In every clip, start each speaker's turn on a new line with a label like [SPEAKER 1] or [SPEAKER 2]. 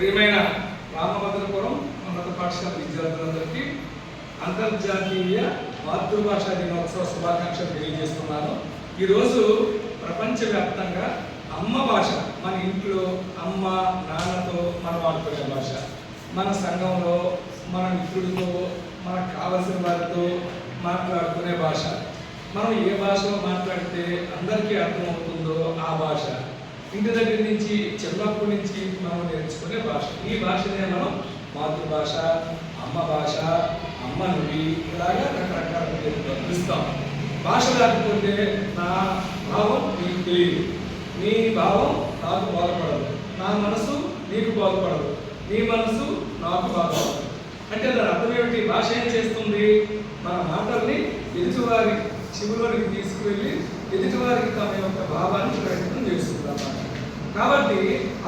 [SPEAKER 1] ప్రియమైన రామభద్రపురం ఉన్నత పాఠశాల విద్యార్థులందరికీ అంతర్జాతీయ మాతృభాష దినోత్సవ శుభాకాంక్షలు తెలియజేస్తున్నాను. ఈరోజు ప్రపంచవ్యాప్తంగా అమ్మ భాష మన ఇంట్లో అమ్మ నాన్నతో మనం వాడుకునే భాష. మన సంఘంలో మన మిత్రుడితో మనకు కావలసిన వారితో మాట్లాడుకునే భాష. మనం ఏ భాషలో మాట్లాడితే అందరికీ అర్థమవుతుందో ఆ భాష. ఇంటి దగ్గర నుంచి చిన్నప్పటి నుంచి మనం నేర్చుకునే భాష. ఈ భాషనే మనం మాతృభాష అమ్మ భాష అమ్మ నుడి ఇలాగా రకరకాల పిలుస్తాం. భాష లేకపోతే నా భావం నీకు తెలియదు. నీ భావం నాకు బాధపడదు. నా మనసు నీకు బాధపడదు. నీ మనసు నాకు బాధపడదు. అంటే దాని అర్థం ఏమిటి? భాష ఏం చేస్తుంది? మన మాటల్ని ఎదుటివారి చివరికి తీసుకువెళ్ళి ఎదుటివారికి తమ యొక్క భావాన్ని ప్రకటన చేస్తుంది అన్నమాట కాబట్టి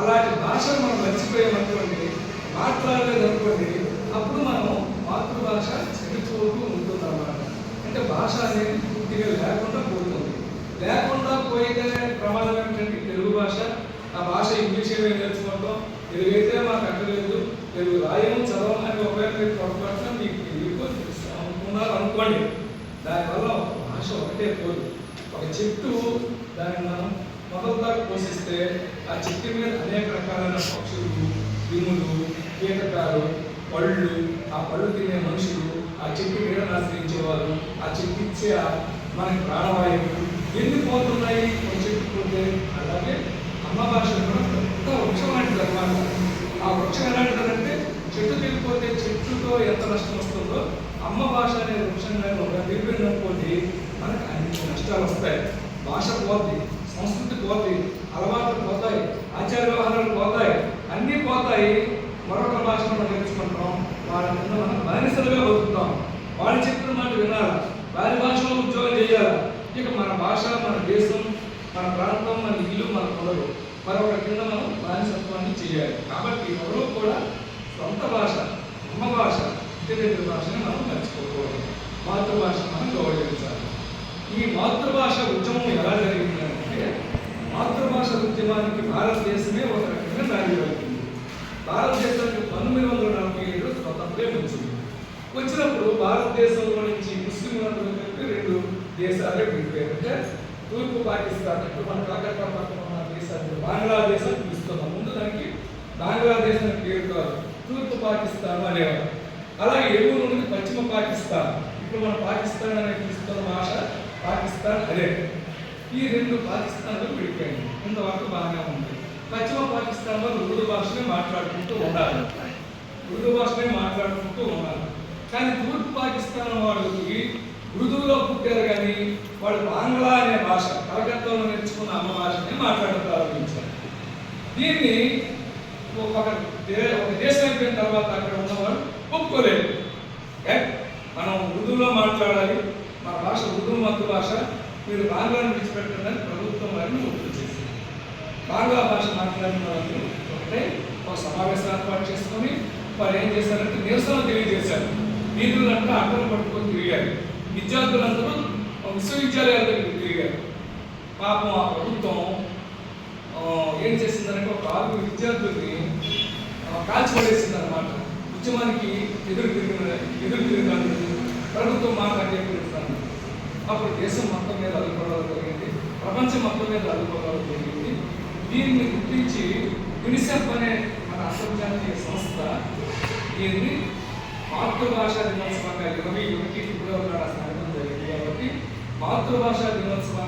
[SPEAKER 1] అలాంటి భాషను మనం మర్చిపోయామనుకోండి మాట్లాడలేదు అనుకోండి అప్పుడు మనం మాతృభాష చెడిపోతూ ఉంటుంది అన్నమాట అంటే భాష అనేది పూర్తిగా లేకుండా పోతుంది. లేకుండా పోయితే ప్రమాదం ఏంటంటే తెలుగు భాష ఆ భాష ఇంగ్లీష్ ఏమైనా నేర్చుకోవటం తెలుగు అయితే మాకు అక్కర్లేదు. తెలుగు రాయము చదవడానికి అని ఒకవేళ మీరు పొరపాటున మీకు తెలుగు అనుకున్నారు అనుకోండి. దానివల్ల భాష ఒకటే పోదు. ఒక చెట్టు దాన్ని మనం మొదలుగా దాకా పోషిస్తే ఆ చెట్టు మీద అనేక రకాలైన పక్షులు క్రిములు కీటకాలు పళ్ళు ఆ పళ్ళు తినే మనుషులు ఆ చెట్టు నీడను ఆశ్రయించేవారు. ఆ చెట్టు ఇచ్చే ఆ మనకి ప్రాణవాయువు ఎందుకు పోతున్నాయి? ఒక చెట్టు పోతే అలాగే అమ్మ భాష కూడా పెద్ద వృక్షం లాంటిది అనమాట ఆ వృక్షం ఎలాంటిదంటే చెట్టు వెళ్ళిపోతే చెట్టుతో ఎంత నష్టం వస్తుందో అమ్మ భాష అనే వృక్షంగా ఒక వెళ్ళిపోయింది మనకు అన్ని నష్టాలు వస్తాయి. భాష పోద్ది. సంస్కృతి పోతాయి అలవాట్లు పోతాయి ఆచార వ్యవహారాలు పోతాయి అన్నీ పోతాయి. మరొక భాషను మనం నేర్చుకుంటాం వాళ్ళ కింద మనం బానిసలుగా బతుకుతాం. వాళ్ళు చెప్పిన మాట వినాలి? వారి భాషలో ఉద్యోగం చేయాలి? ఇక మన భాష మన దేశం మన ప్రాంతం మన ఇల్లు మన పొలలు మరొక కింద మనం బానిసత్వాన్ని చేయాలి. కాబట్టి ఎవరూ కూడా సొంత భాష అమ్మ భాష ఇతరేతర భాషని మనం మర్చిపోకూడదు. మాతృభాష మనం గౌరవించాలి. ఈ మాతృభాష ఉద్యమం ఎలా జరిగిందంటే మాతృభాష ఉద్యమానికి భారతదేశమే ఒక రకంగా నాడి పడుతుంది భారతదేశానికి పంతొమ్మిది వందల నలభై ఏడు స్వతంత్రం వచ్చింది. వచ్చినప్పుడు భారతదేశంలో నుంచి ముస్లింలను కలిపి రెండు దేశాలే విడిపోయారు అంటే తూర్పు పాకిస్తాన్ ఇప్పుడు మన కాకరపా పక్కన ఉన్న దేశాన్ని బంగ్లాదేశ్ అని పిలుస్తున్నాం. ముందు దానికి బంగ్లాదేశ్ అని పేరు కాదు తూర్పు పాకిస్తాన్ అనేవారు. అలాగే ఎగువ నుండి పశ్చిమ పాకిస్తాన్. ఇప్పుడు మన పాకిస్తాన్ అనే పిలుస్తున్న భాష పాకిస్తాన్ అదే. ఈ రెండు పాకిస్తాన్లు విడిపోయింది ఇంతవరకు బాగానే ఉంది. పశ్చిమ పాకిస్తాన్లో ఉర్దూ భాషనే మాట్లాడుకుంటూ ఉండాలి. ఉర్దూ భాషనే మాట్లాడుకుంటూ ఉండాలి. కానీ తూర్పు పాకిస్తాన్ వాళ్ళకి ఉర్దూలో పుట్టారు కానీ వాళ్ళు బాంగ్లా అనే భాష కలకత్తాలో నేర్చుకున్న అమ్మ భాషనే మాట్లాడడం ప్రారంభించారు. దీన్ని ఒక ఒక దేశం అయిపోయిన తర్వాత అక్కడ ఉన్నవాడు ఒప్పుకోలేదు. మనం ఉర్దూలో మాట్లాడాలి. మన భాష ఉర్దూ మత్తు భాష మీరు బాంగ్లాను విడిచిపెట్టండి ప్రభుత్వం వారిని ఒప్పులు చేసింది. బాంగ్లా భాష మాట్లాడిన వాళ్ళు ఒకటే ఒక సమావేశం ఏర్పాటు చేసుకొని వారు ఏం చేశారంటే నిరసన తెలియజేశారు. వీధులంతా అక్కలు పట్టుకొని తిరిగారు. విద్యార్థులందరూ విశ్వవిద్యాలయాల దగ్గరికి తిరిగారు. పాపం ఆ ప్రభుత్వం ఏం చేసిందంటే ఒక ఆరుగురు విద్యార్థుల్ని కాల్చిపడేసింది అనమాట ఉద్యమానికి ఎదురు తిరిగిన ఎదురు తిరిగినందుకు ప్రభుత్వం మాట అంగీకరిస్తాను అప్పుడు దేశం మొత్తం మీద అదుపుకోవడం జరిగింది ప్రపంచం మొత్తం మీద అదుపుకోవడం జరిగింది. దీన్ని గుర్తించి యునిసెఫ్ అనే మన అంతర్జాతీయ సంస్థ దీన్ని మాతృభాషా దినోత్సవంగా ఇరవై ఒకటి ఫిబ్రవరి నాడు జరిగింది కాబట్టి మాతృభాషా దినోత్సవం